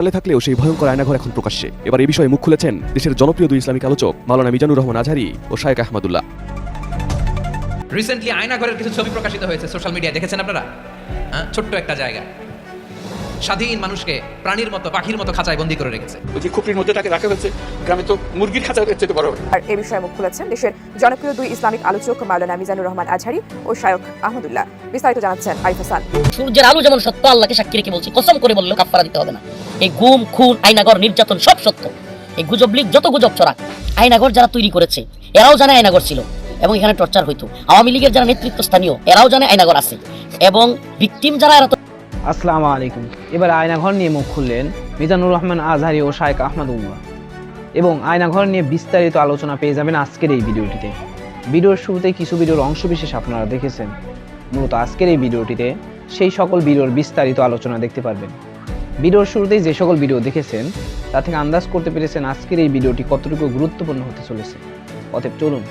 আড়ালে থাকলেও সেই ভয়ঙ্কর আয়নাঘর এখন প্রকাশ্যে। এবার এই বিষয়ে মুখ খুলেছেন দেশের জনপ্রিয় দুই ইসলামিক আলোচক মাওলানা মিজানুর রহমান আজহারি ও শায়েক আহমদুল্লাহ। রিসেন্টলি আয়নাঘরের কিছু ছবি প্রকাশিত হয়েছে সোশ্যাল মিডিয়ায় দেখেছেন আপনারা? হ্যাঁ ছোট্ট একটা জায়গা। স্বাধীন মানুষকে প্রাণীর মতো পাখির মতো খাঁচায় বন্দি করে রেখেছে। ওই যে খুপড়ির মধ্যে তাকে রাখা হয়েছে গ্রামে তো মুরগির খাঁচা চেয়ে বড় আর এ বিষয়ে মুখ খুলেছেন দেশের জনপ্রিয় দুই ইসলামিক আলোচক মাওলানা মিজানুর রহমান আজহারি ও শায়ক আহমদুল্লাহ। বিস্তারিত জানাচ্ছেন আরিফ হাসান সূর্যের আলো যেমন সত্য আল্লাহকে সাক্ষী রেখে বলছি কসম করে বললেও কাফারা দিতে হবে না। এই গুম, খুন, আইনাগর, নির্যাতন সব সত্য। এই গুজব লিগ যত গুজব ছড়া আইনাগর যারা তৈরি করেছে, এরাও জানে আইনাগর ছিল এবং এখানে টর্চার হইতো। আওয়ামী লীগের যারা নেতৃত্ব স্থানীয়, এরাও জানে আইনাগর আছে এবং ভিকটিম যারা এরা আসসালামু আলাইকুম। এবার আয়নাঘর নিয়ে মুখ খুললেন মিজানুর রহমান আজহারি ও শায়েক আহমদুল্লাহ এবং আয়নাঘর নিয়ে বিস্তারিত আলোচনা পেয়ে যাবেন আজকের এই ভিডিওটিতে। ভিডিওর শুরুতে কিছু ভিডিওর অংশবিশেষ আপনারা দেখেছেন। মূলত আজকের এই ভিডিওটিতে সেই সকল ভিডিওর বিস্তারিত আলোচনা দেখতে পারবেন। ভিডিওর শুরুতেই যে সকল ভিডিও দেখেছেন তা থেকে আন্দাজ করতে পেরেছেন আজকের এই ভিডিওটি কতটুকু গুরুত্বপূর্ণ হতে চলেছে। অতএব চলুন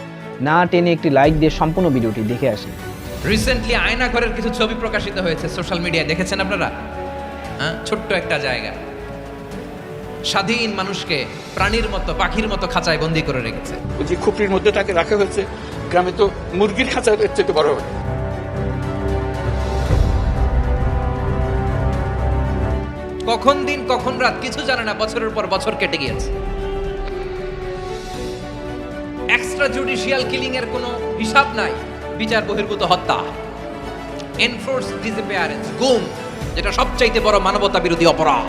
না টেনে একটি লাইক দিয়ে সম্পূর্ণ ভিডিওটি দেখে আসেন রিসেন্টলি আয়নাঘরের কিছু ছবি প্রকাশিত হয়েছে সোশ্যাল মিডিয়ায় দেখেছেন আপনারা? হ্যাঁ ছোট্ট একটা জায়গা। স্বাধীন মানুষকে প্রাণীর মতো পাখির মতো খাঁচায় বন্দি করে রেখেছে। ওই যে খুপড়ির মধ্যে তাকে রাখা হয়েছে গ্রামে তো মুরগির খাঁচা চেয়ে বড়। হয় কখন দিন, কখন রাত, কিছু জানে না, বছরের পর বছর কেটে গিয়েছে। এক্সট্রা জুডিশিয়াল কিলিং এর কোনো হিসাব নাই, বিচার বহির্ভূত হত্যা। এনফোর্স ডিসঅ্যাপিয়ারেন্স গুম, যেটা সবচাইতে বড় মানবতা বিরোধী অপরাধ।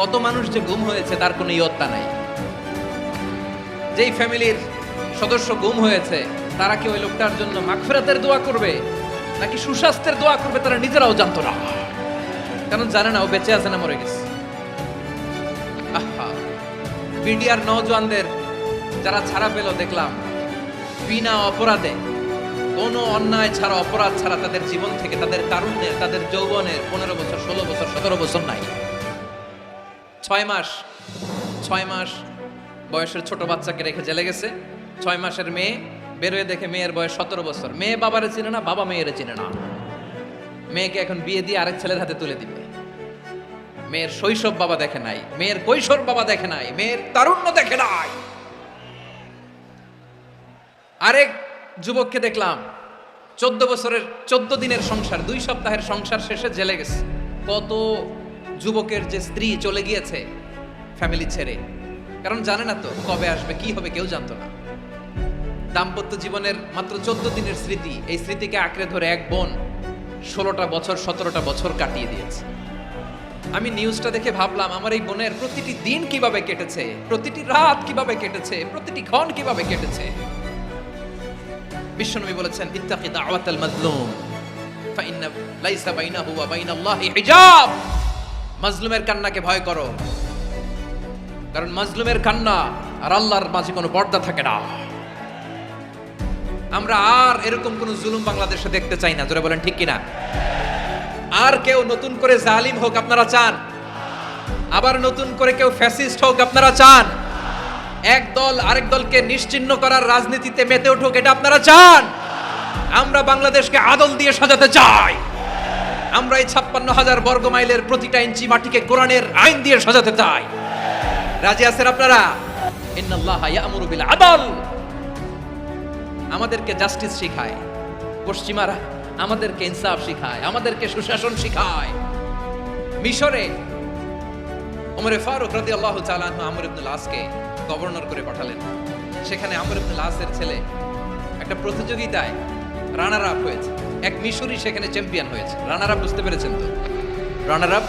কত মানুষ যে গুম হয়েছে, তার কোনো ইয়ত্তা নাই। যেই ফ্যামিলির সদস্য গুম হয়েছে, তারা কি ওই লোকটার জন্য মাগফিরাতের দোয়া করবে? নাকি সুস্বাস্থ্যের দোয়া করবে, তারা নিজেরাও জানতো না। কারণ জানে না, ও বেঁচে আছে না মরে গেছে। বিডিআর নওজোয়ানদের যারা ছাড়া পেল, দেখলাম বিনা অপরাধে, কোনো অন্যায় ছাড়া, অপরাধ ছাড়া তাদের জীবন থেকে, তাদের তারুণ্যের তাদের যৌবনের পনেরো বছর, ষোলো বছর, সতেরো বছর নাই। ছয় মাস ছয় মাস বয়সের ছোট বাচ্চাকে রেখে জেলে গেছে। ছয় মাসের মেয়ে বেরোয় দেখে মেয়ের বয়স সতেরো বছর। মেয়ে বাবারে চিনে না, বাবা মেয়েরে চিনে না। মেয়েকে এখন বিয়ে দিয়ে আরেক ছেলের হাতে তুলে দিবে। মেয়ের শৈশব বাবা দেখে নাই, মেয়ের কৈশোর বাবা দেখে নাই, মেয়ের তারুণ্য দেখে নাই। আরেক যুবককে দেখলাম, চোদ্দ বছরের, চোদ্দ দিনের সংসার, দুই সপ্তাহের সংসার শেষে জেলে গেছে। কত যুবকের যে স্ত্রী চলে গিয়েছে ফ্যামিলি ছেড়ে, কারণ জানে না তো কবে আসবে, কি হবে, কেউ জানতো না। দাম্পত্য জীবনের মাত্র চোদ্দ দিনের স্মৃতি, এই স্মৃতিকে আঁকড়ে ধরে এক বোন ষোলোটা বছর, সতেরোটা বছর কাটিয়ে দিয়েছে। আমি নিউজটা দেখে ভাবলাম, আমার এই বোনের প্রতিটি দিন কীভাবে কেটেছে? প্রতিটি রাত কীভাবে কেটেছে? প্রতিটি ক্ষণ কীভাবে কেটেছে? বিশ্বনবী বলেছেন, ইত্তাকি দাওয়াতাল মাজলুম, ফাইন্না লাইসা বাইনাহু ওয়া বাইনাল্লাহি হিজাব। মাজলুমের কান্নাকে ভয় করো। কারণ মাজলুমের কান্না আর আল্লাহর মাঝে কোনো পর্দা থাকে না। আমরা আর এরকম কোন জুলুম বাংলাদেশে দেখতে চাই না। জোরে বলেন ঠিক কিনা? আর কেউ নতুন করে জালিম হোক আপনারা চান। আবার নতুন করে কেউ ফ্যাসিস্ট হোক আপনারা চান। এক দল আরেক দলকে নিশ্চিহ্ন করার রাজনীতিতে মেতে উঠুক, এটা আপনারা চান। আমরা বাংলাদেশকে আদল দিয়ে সাজাতে চাই। আমরা এই ছাপ্পান্ন হাজার বর্গ মাইলের প্রতিটা ইঞ্চি মাটিকে কোরআনের আইন দিয়ে সাজাতে চাই। রাজি আছেন আপনারা? আদল। আমাদেরকে জাস্টিস শিখায়। পশ্চিমারা আমাদেরকে ইনসাফ শিখায়, আমাদেরকে সুশাসন শিখায়। মিশরে ওমরে ফারুক রাদি আল্লাহ চালান আমর ইবনুল আসকে গভর্নর করে পাঠালেন। সেখানে আমর ইবনুল আসের ছেলে একটা প্রতিযোগিতায় রানার আপ হয়েছে। এক মিশরি সেখানে চ্যাম্পিয়ন হয়েছে। রানার আপ বুঝতে পেরেছেন তো? রানার আপ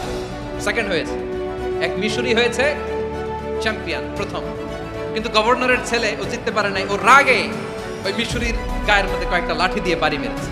সেকেন্ড হয়েছে। এক মিশরি হয়েছে চ্যাম্পিয়ন প্রথম। কিন্তু গভর্নরের ছেলে ও জিততে পারে নাই। ও রাগে ওই মিশরির গায়ের মধ্যে কয়েকটা লাঠি দিয়ে বাড়ি মেরেছে।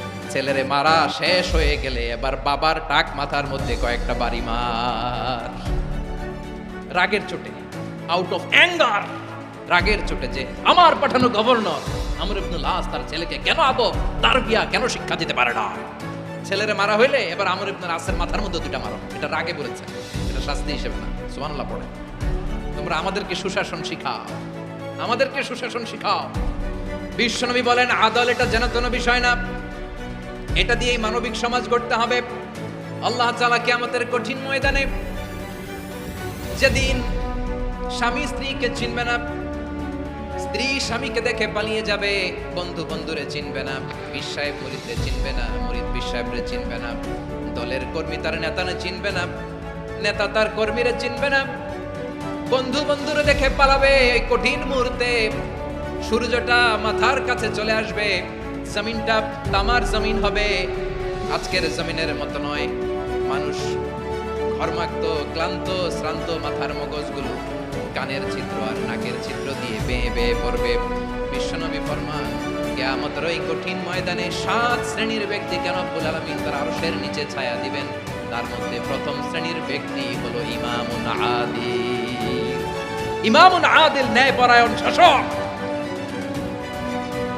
ছেলেরে মারা শেষ হয়ে গেলে এবার বাবার টাক মাথার মধ্যে কয়েকটা বাড়ি মার। রাগের চোটে আউট অফ অ্যাঙ্গার রাগের চোটে যে আমার পাঠানো গভর্নর আমর ইবনুল আস তার ছেলেকে কেন আদব, তার বিয়া কেন শিক্ষা দিতে পারে না? ছেলেরে মারা হইলে এবার আমর ইবনুল আসের মাথার মধ্যে দুটা মারো। এটা রাগে বলেছে, এটা শাস্তি হিসেবে না। সুবহানাল্লাহ পড়ে। তোমরা আমাদেরকে সুশাসন শিখাও। আমাদেরকে সুশাসন শিখাও। বিশ্বনবী বলেন, আদল এটা যেন কোনো বিষয় না। এটা দিয়েই মানবিক সমাজ গড়তে হবে। আল্লাহ তাআলা কিয়ামতের কঠিন ময়দানে যেদিন স্বামী স্ত্রীকে চিনবে না, স্ত্রী স্বামীকে দেখে পালিয়ে যাবে, বন্ধু বন্ধুরে চিনবে না বিশ্বায় মুরিদরে চিনবে না, মুরিদ বিশ্বায়রে চিনবে না, দলের কর্মী তার নেতানে চিনবে না, নেতা তার কর্মীরা চিনবে না, বন্ধু বন্ধুরে দেখে পালাবে। এই কঠিন মুহূর্তে সূর্যটা মাথার কাছে চলে আসবে। জমিনটা তামার জমিন হবে। আজকের জমিনের মতো নয়। মানুষ ঘর্মাক্ত, ক্লান্ত, শ্রান্ত মাথার মগজগুলো কানের ছিদ্র আর নাকের ছিদ্র দিয়ে বেয়ে বেয়ে পড়বে। বিশ্বনবী ফরমান কেয়ামতের ওই কঠিন ময়দানে সাত শ্রেণির ব্যক্তি কেন আব্বুল আলমিন তার আরশের নিচে ছায়া দিবেন? তার মধ্যে প্রথম শ্রেণির ব্যক্তি হলো ইমামুন আদিল। ইমামুন আদিল ন্যায় পরায়ণ শাসক।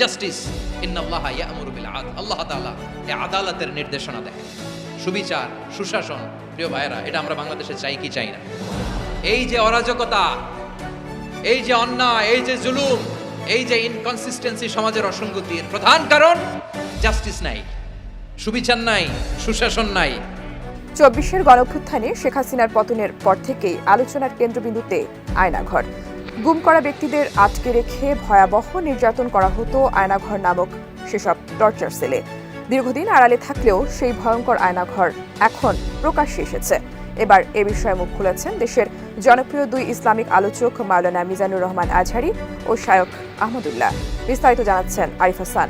জাস্টিস আল্লাহ এই আদালতের নির্দেশনা দেয় সুবিচার, সুশাসন, প্রিয় ভাইয়েরা, এটা আমরা বাংলাদেশে চাই কি চাই না? এই যে অরাজকতা, এই যে অন্যায়, এই যে জুলুম, এই যে ইনকনসিস্টেন্সি সমাজের অসঙ্গতির প্রধান কারণ জাস্টিস নাই, সুবিচার নাই, সুশাসন নাই। চব্বিশের গণঅভ্যুত্থানে শেখ হাসিনার পতনের পর থেকেই আলোচনার কেন্দ্রবিন্দুতে আয়নাঘর। গুম করা ব্যক্তিদের আটকে রেখে ভয়াবহ নির্যাতন করা হতো আয়নাঘর নামক সেসব টর্চার সেলে। দীর্ঘদিন আড়ালে থাকলেও সেই ভয়ঙ্কর আয়নাঘর এখন প্রকাশ্যে এসেছে। এবার এ বিষয়ে মুখ খুলেছেন দেশের জনপ্রিয় দুই ইসলামিক আলোচক মাওলানা মিজানুর রহমান আজহারি ও শায়ক আহমদুল্লাহ। বিস্তারিত জানাচ্ছেন আরিফ হাসান।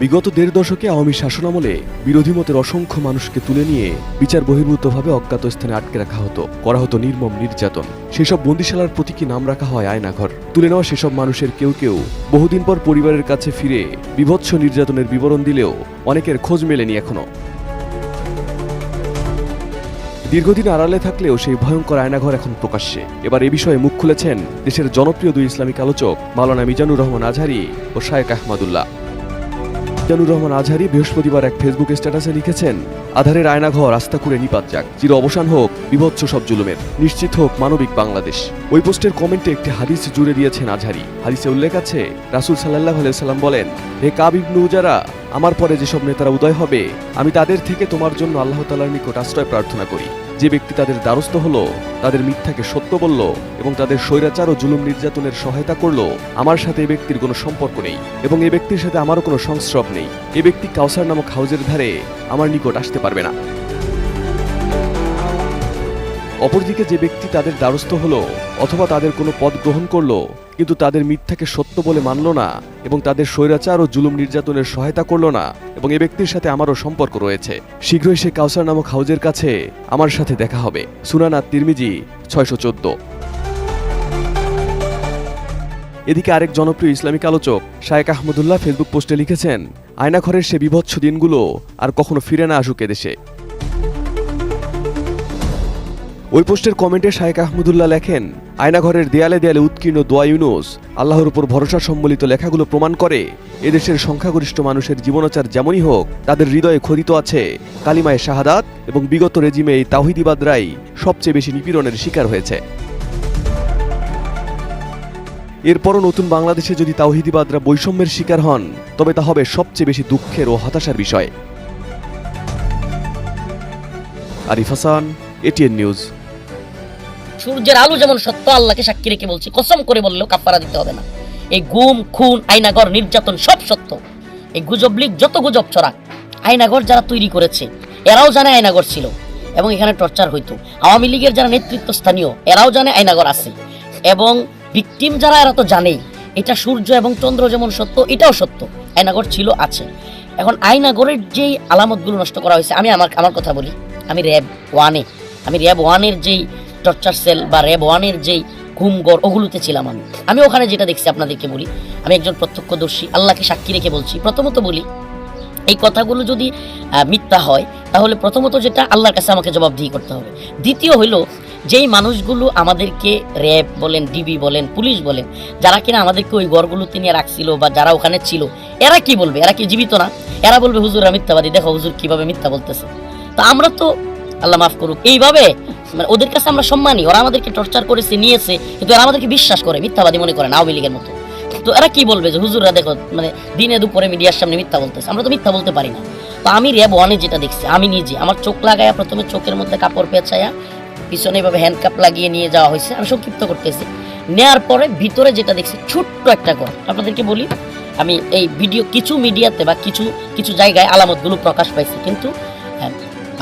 বিগত দেড় দশকে আওয়ামী শাসনামলে বিরোধী মতের অসংখ্য মানুষকে তুলে নিয়ে বিচার বহির্ভূতভাবে অজ্ঞাত স্থানে আটকে রাখা হতো, করা হতো নির্মম নির্যাতন। সেসব বন্দিশালার প্রতীকী নাম রাখা হয় আয়নাঘর? তুলে নেওয়া সেসব মানুষের কেউ কেউ বহুদিন পর পরিবারের কাছে ফিরে বিভৎস নির্যাতনের বিবরণ দিলেও অনেকের খোঁজ মেলেনি এখনও দীর্ঘদিন আড়ালে থাকলেও সেই ভয়ঙ্কর আয়নাঘর এখন প্রকাশ্যে। এবার এ বিষয়ে মুখ খুলেছেন দেশের জনপ্রিয় দুই ইসলামিক আলোচক মাওলানা মিজানুর রহমান আজহারি ও শায়েক আহমদুল্লাহ। জানুর রহমান আজহারি বৃহস্পতিবার এক ফেসবুক স্ট্যাটাসে লিখেছেন, আধারের আয়নাঘর আস্থা করে নিপাত যাক। চির অবসান হোক, বিভৎস সব জুলুমের। নিশ্চিত হোক মানবিক বাংলাদেশ। ওই পোস্টের কমেন্টে একটি হাদিস জুড়ে দিয়েছেন আজহারি। হাদিসে উল্লেখ আছে, রাসূল সাল্লাহ সাল্লাম বলেন, হে কাব ইবনু উজারা, আমার পরে যেসব নেতারা উদয় হবে, আমি তাদের থেকে তোমার জন্য আল্লাহ তালার নিকট আশ্রয় প্রার্থনা করি। যে ব্যক্তি তাদের দ্বারস্থ হল, তাদের মিথ্যাকে সত্য বলল এবং তাদের স্বৈরাচার ও জুলুম নির্যাতনের সহায়তা করল, আমার সাথে এ ব্যক্তির কোনো সম্পর্ক নেই এবং এ ব্যক্তির সাথে আমারও কোনো সংস্রব নেই। এ ব্যক্তি কাউসার নামক হাউজের ধারে আমার নিকট আসতে পারবে না। অপরদিকে যে ব্যক্তি তাদের দ্বারস্থ হলো অথবা তাদের কোনো পদ গ্রহণ করল, কিন্তু তাদের মিথ্যাকে সত্য বলে মানল না এবং তাদের স্বৈরাচার ও জুলুম নির্যাতনের সহায়তা করল না এবং এ ব্যক্তির সাথে আমারও সম্পর্ক রয়েছে। শীঘ্রই সে কাউসার নামক হাউজের কাছে আমার সাথে দেখা হবে। সুনানা তিরমিজি, ছয়শো চোদ্দ। এদিকে আরেক জনপ্রিয় ইসলামিক আলোচক শায়েক আহমদুল্লাহ ফেসবুক পোস্টে লিখেছেন, আয়নাঘরের সে বিভৎস দিনগুলো আর কখনো ফিরে না আসুক এদেশে। ওই পোস্টের কমেন্টে শায়েক আহমদুল্লাহ লেখেন, আয়নাঘরের দেয়ালে দেয়ালে উৎকীর্ণ দোয়া ইউনুস, আল্লাহর উপর ভরসা সম্বলিত লেখাগুলো প্রমাণ করে, এদেশের সংখ্যাগরিষ্ঠ মানুষের জীবনাচার যেমনই হোক, তাদের হৃদয়ে খোদিত আছে কালিমায় শাহাদাত এবং বিগত রেজিমে এই তাহিদিবাদরাই সবচেয়ে বেশি নিপীড়নের শিকার হয়েছে। এরপরও নতুন বাংলাদেশে যদি তাওহিদিবাদরা বৈষম্যের শিকার হন, তবে তা হবে সবচেয়ে বেশি দুঃখের ও হতাশার বিষয়। Arif Hasan ATN news. সূর্যের আলো যেমন সত্য, আল্লাহকে সাক্ষী রেখে বলছি, কসম করে বললেও কাফারা দিতে হবে না। এই গুম খুন, আয়নাগর, নির্যাতন সব সত্য। এই গুজব লিগ যত গুজব ছড়া আয়নাগর যারা তৈরি করেছে, এরাও জানে আয়নাগর ছিল এবং এখানে টর্চার হইতো। আওয়ামী লীগের যারা নেতৃত্ব স্থানীয়, এরাও জানে আয়নাগর আছে। এবং ভিকটিম যারা, এরা তো জানেই, এটা সূর্য এবং চন্দ্র যেমন সত্য, এটাও সত্য, আয়নাগর ছিল, আছে। এখন আয়নাগরের যেই আলামতগুলো নষ্ট করা হয়েছে, আমি আমার আমার কথা বলি। আমি র্যাব ওয়ানে, আমি র্যাব ওয়ানের যেই টর্চার সেল বা র্যাব ওয়ানের যেই ঘুমগড় ওগুলোতে ছিলাম আমি। আমি ওখানে যেটা দেখছি আপনাদেরকে বলি, আমি একজন প্রত্যক্ষদর্শী, আল্লাহকে সাক্ষী রেখে বলছি। প্রথমত বলি, এই কথাগুলো যদি মিথ্যা হয়, তাহলে প্রথমত যেটা আল্লাহর কাছে আমাকে জবাবদিহি করতে হবে। দ্বিতীয় হলো যেই মানুষগুলো আমাদেরকে র্যাব বলেন ডিবি বলেন, পুলিশ বলেন, যারা কিনা আমাদেরকে ওই গড়গুলোতে নিয়ে রাখছিল বা যারা ওখানে ছিল, এরা কি বলবে? এরা কি জীবিত না? এরা বলবে হুজুরা মিথ্যাবাদী। দেখো, হুজুর কীভাবে মিথ্যা বলতেছে। তা আমরা তো, আল্লাহ মাফ করুক, এইভাবে মানে ওদের কাছে আমরা সম্মানী ওরা আমাদেরকে টর্চার করেছে নিয়েছে কিন্তু এরা আমাদেরকে বিশ্বাস করে মিথ্যাবাদী মনে করে না আওয়ামী লীগের মতো। তো এরা কি বলবে যে হুজুররা দেখো মানে দিনে দুপুরে মিডিয়ার সামনে মিথ্যা বলতেছে। আমরা তো মিথ্যা বলতে পারি না। তো আমি র্যাব ওয়ানে যেটা দেখছি আমি নিজে আমার চোখ লাগায়া প্রথমে চোখের মধ্যে কাপড় পেঁচায়া পিছনে এভাবে হ্যান্ডকাপ লাগিয়ে নিয়ে যাওয়া হয়েছে। আমি সংক্ষিপ্ত করতেছি। নেয়ার পরে ভিতরে যেটা দেখছি ছোট্ট একটা ঘর। আপনাদেরকে বলি আমি এই ভিডিও কিছু মিডিয়াতে বা কিছু কিছু জায়গায় আলামতগুলো প্রকাশ পাইছি। কিন্তু হ্যাঁ,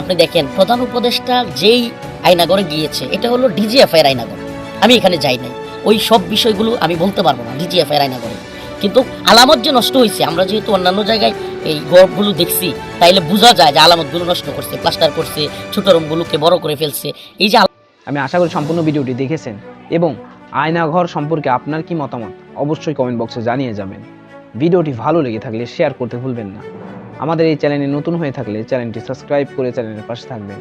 আপনি দেখেন প্রধান উপদেষ্টা যেই আয়নাগরে গিয়েছে। এটা হলো ডিজিএফআই আয়নাগর আমি এখানে যাই নাই। ওই সব বিষয়গুলো আমি বলতে পারব না ডিজিএফআই আয়নাগরে কিন্তু আলামত যে নষ্ট হয়েছে, আমরা যেহেতু অন্যান্য জায়গায় এই গড়গুলো দেখছি, তাইলে বোঝা যায় যে আলামতগুলো নষ্ট করছে, প্লাস্টার করছে, ছোট রুমগুলোকে বড় করে ফেলছে। এই যে আমি আশা করি সম্পূর্ণ ভিডিওটি দেখেছেন এবং আয়নাঘর সম্পর্কে আপনার কি মতামত, অবশ্যই কমেন্ট বক্সে জানিয়ে যাবেন। ভিডিওটি ভালো লেগে থাকলে শেয়ার করতে ভুলবেন না। আমাদের এই চ্যানেলে নতুন হয়ে থাকলে চ্যানেলটি সাবস্ক্রাইব করে চ্যানেলের পাশে থাকবেন।